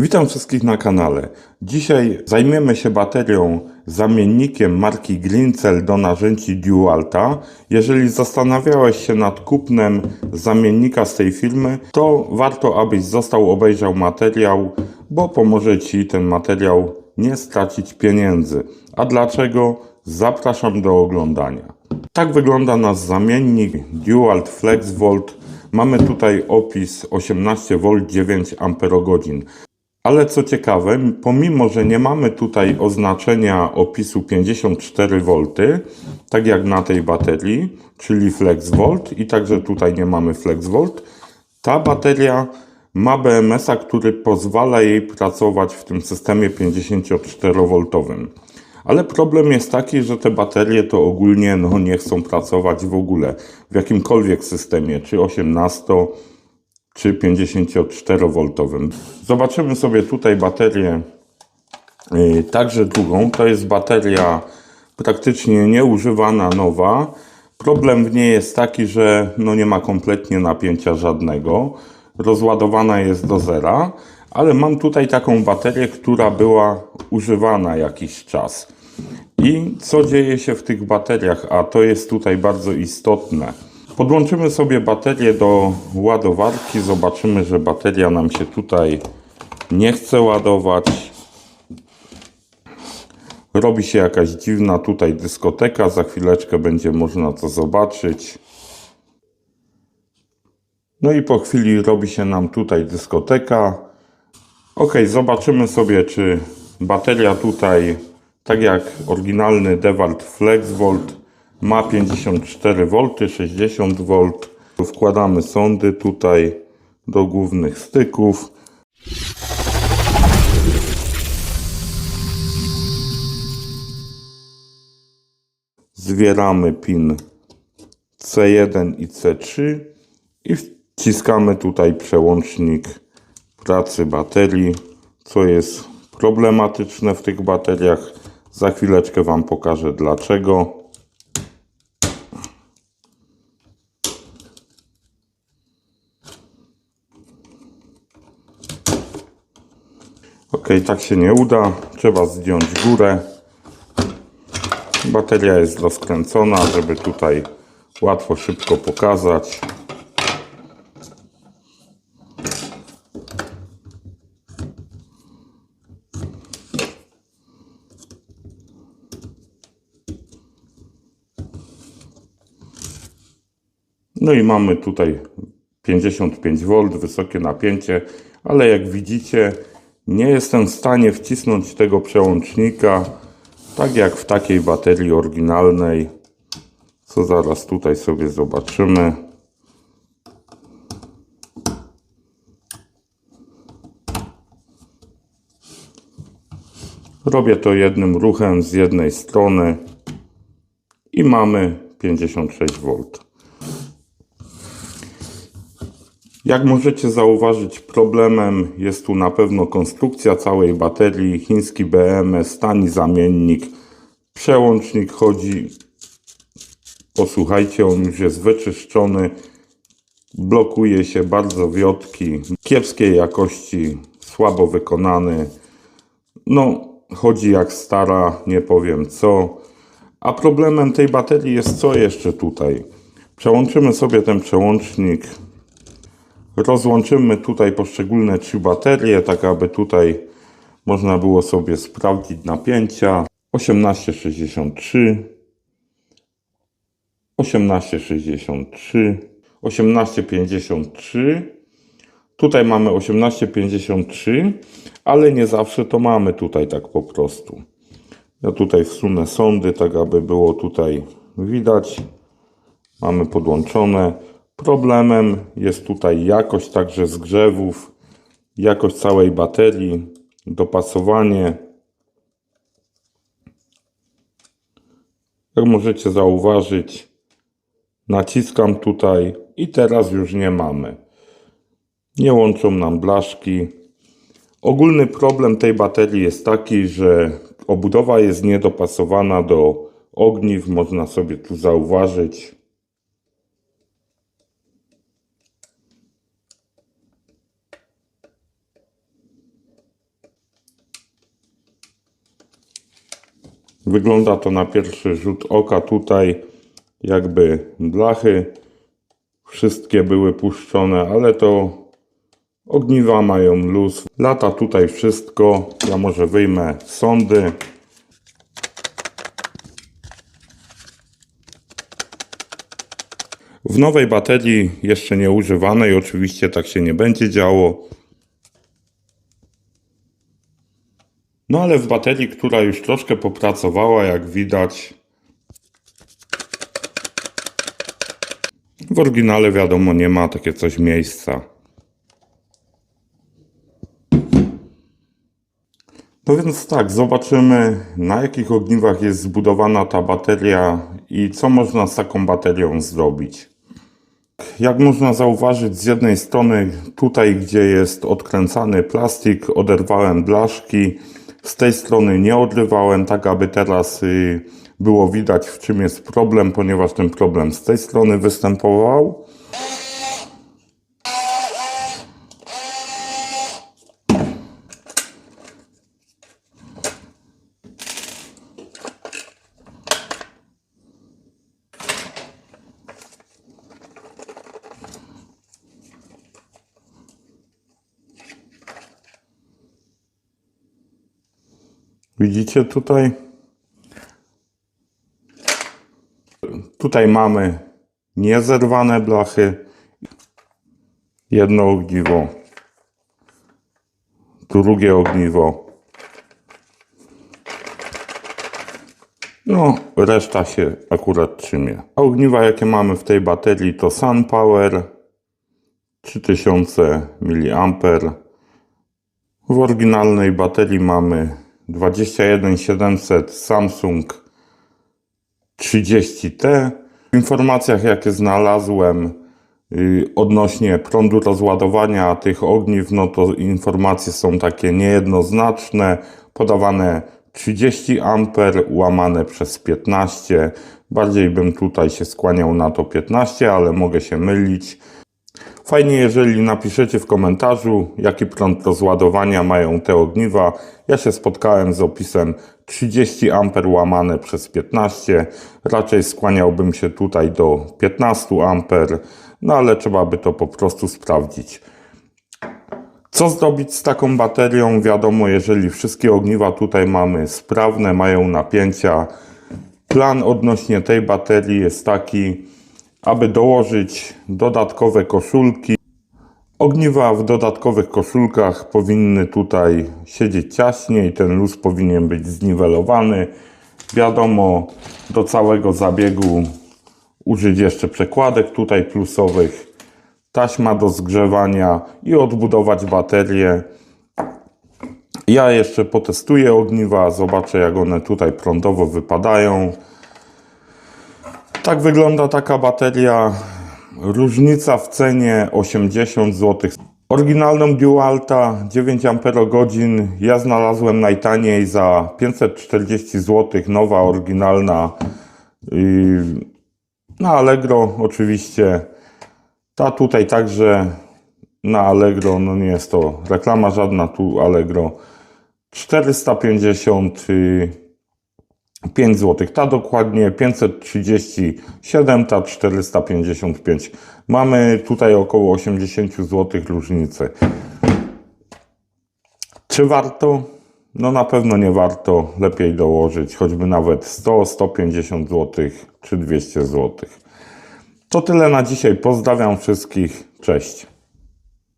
Witam wszystkich na kanale. Dzisiaj zajmiemy się baterią zamiennikiem marki Greencell do narzędzi Dualta. Jeżeli zastanawiałeś się nad kupnem zamiennika z tej firmy, to warto abyś został obejrzał materiał, bo pomoże Ci ten materiał nie stracić pieniędzy. A dlaczego? Zapraszam do oglądania. Tak wygląda nasz zamiennik Dualt Flex Volt. Mamy tutaj opis 18V 9 Ah. Ale co ciekawe, pomimo że nie mamy tutaj oznaczenia opisu 54V, tak jak na tej baterii, czyli FlexVolt i także tutaj nie mamy FlexVolt, ta bateria ma BMS-a, który pozwala jej pracować w tym systemie 54V. Ale problem jest taki, że te baterie to ogólnie no, nie chcą pracować w ogóle w jakimkolwiek systemie, czy 18 czy 54V. Zobaczymy sobie tutaj baterię, yy, także drugą. To jest bateria praktycznie nieużywana, nowa. Problem w niej jest taki, że no nie ma kompletnie napięcia żadnego. Rozładowana jest do zera, ale mam tutaj taką baterię, która była używana jakiś czas. I co dzieje się w tych bateriach? A to jest tutaj bardzo istotne. Podłączymy sobie baterię do ładowarki. Zobaczymy, że bateria nam się tutaj nie chce ładować. Robi się jakaś dziwna tutaj dyskoteka. Za chwileczkę będzie można to zobaczyć. No i po chwili robi się nam tutaj dyskoteka. Ok, zobaczymy sobie, czy bateria tutaj, tak jak oryginalny Dewalt FlexVolt, ma 54V, 60V. Wkładamy sondy tutaj do głównych styków. Zwieramy pin C1 i C3 i wciskamy tutaj przełącznik pracy baterii, co jest problematyczne w tych bateriach. Za chwileczkę Wam pokażę dlaczego. Ok, tak się nie uda. Trzeba zdjąć górę. Bateria jest rozkręcona, żeby tutaj łatwo, szybko pokazać. No i mamy tutaj 55V, wysokie napięcie, ale jak widzicie, nie jestem w stanie wcisnąć tego przełącznika, tak jak w takiej baterii oryginalnej, co zaraz tutaj sobie zobaczymy. Robię to jednym ruchem z jednej strony i mamy 56V. Jak możecie zauważyć, problemem jest tu na pewno konstrukcja całej baterii, chiński BMS, tani zamiennik, przełącznik chodzi, posłuchajcie, on już jest wyczyszczony, blokuje się bardzo wiotki, kiepskiej jakości, słabo wykonany, no chodzi jak stara, nie powiem co. A problemem tej baterii jest co jeszcze tutaj? Przełączymy sobie ten przełącznik Rozłączymy tutaj poszczególne trzy baterie, tak aby tutaj można było sobie sprawdzić napięcia. 1863, 1863, 1853. Tutaj mamy 1853, ale nie zawsze to mamy tutaj tak po prostu. Ja tutaj wsunę sondy, tak aby było tutaj widać. Mamy podłączone. Problemem jest tutaj jakość także zgrzewów, jakość całej baterii, dopasowanie. Jak możecie zauważyć, naciskam tutaj i teraz już nie mamy. Nie łączą nam blaszki. Ogólny problem tej baterii jest taki, że obudowa jest niedopasowana do ogniw. Można sobie tu zauważyć. Wygląda to na pierwszy rzut oka tutaj, jakby blachy wszystkie były puszczone, ale to ogniwa mają luz. Lata tutaj wszystko. Ja może wyjmę sondy. W nowej baterii, jeszcze nie używanej, oczywiście tak się nie będzie działo. No ale w baterii, która już troszkę popracowała, jak widać. W oryginale wiadomo nie ma takie coś miejsca. No więc tak, zobaczymy na jakich ogniwach jest zbudowana ta bateria i co można z taką baterią zrobić. Jak można zauważyć, z jednej strony tutaj, gdzie jest odkręcany plastik, oderwałem blaszki. Z tej strony nie odrywałem, tak aby teraz y, było widać, w czym jest problem, ponieważ ten problem z tej strony występował. Widzicie tutaj? Tutaj mamy niezerwane blachy. Jedno ogniwo. Drugie ogniwo. No, reszta się akurat trzymie. A ogniwa, jakie mamy w tej baterii, to SunPower 3000 mAh. W oryginalnej baterii mamy 21700 Samsung 30T. W informacjach, jakie znalazłem yy, odnośnie prądu rozładowania tych ogniw, no to informacje są takie niejednoznaczne, podawane 30 A łamane przez 15. Bardziej bym tutaj się skłaniał na to 15, ale mogę się mylić. Fajnie, jeżeli napiszecie w komentarzu, jaki prąd rozładowania mają te ogniwa. Ja się spotkałem z opisem 30 A łamane przez 15. Raczej skłaniałbym się tutaj do 15 A, no ale trzeba by to po prostu sprawdzić. Co zrobić z taką baterią? Wiadomo, jeżeli wszystkie ogniwa tutaj mamy sprawne, mają napięcia. Plan odnośnie tej baterii jest taki, aby dołożyć dodatkowe koszulki. Ogniwa w dodatkowych koszulkach powinny tutaj siedzieć ciaśniej, ten luz powinien być zniwelowany. Wiadomo, do całego zabiegu użyć jeszcze przekładek tutaj plusowych, taśma do zgrzewania i odbudować baterię. Ja jeszcze potestuję ogniwa, zobaczę jak one tutaj prądowo wypadają. Tak wygląda taka bateria. Różnica w cenie 80 zł. Oryginalną Dualta 9 Ah ja znalazłem najtaniej za 540 zł. Nowa, oryginalna na Allegro oczywiście. Ta tutaj także na Allegro, no nie jest to reklama żadna tu Allegro. 450 yy, 5 zł. Ta dokładnie 537, ta 455. Mamy tutaj około 80 zł różnicy. Czy warto? No na pewno nie warto. Lepiej dołożyć choćby nawet 100, 150 zł czy 200 zł. To tyle na dzisiaj. Pozdrawiam wszystkich. Cześć.